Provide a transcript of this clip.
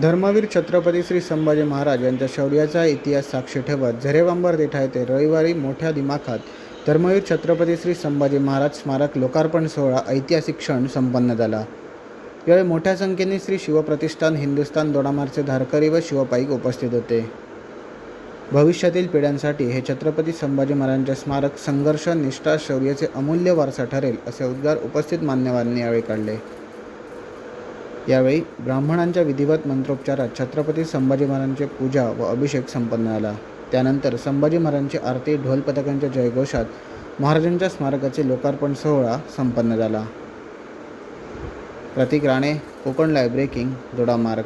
धर्मवीर छत्रपती श्री संभाजी महाराज यांच्या शौर्याचा इतिहास साक्षी ठेवत झरेबांबर देठा येथे रविवारी मोठ्या दिमाखात धर्मवीर छत्रपती श्री संभाजी महाराज स्मारक लोकार्पण सोहळा ऐतिहासिक क्षण संपन्न झाला. यावेळी मोठ्या संख्येने श्री शिवप्रतिष्ठान हिंदुस्थान दोडामार्गचे धारकरी व शिवपाईक उपस्थित होते. भविष्यातील पिढ्यांसाठी हे छत्रपती संभाजी महाराजांचे स्मारक संघर्ष निष्ठा शौर्याचे अमूल्य वारसा ठरेल असे उद्गार उपस्थित मान्यवरांनी यावेळी काढले. यावेळी ब्राह्मणांच्या विधिवत मंत्रोपचारात छत्रपती संभाजी महाराजांचे पूजा व अभिषेक संपन्न झाला. त्यानंतर संभाजी महाराजांची आरती ढोल पथकांच्या जयघोषात महाराजांच्या स्मारकाचे लोकार्पण सोहळा संपन्न झाला. Prateek Rane Konkan live breaking Dodamarg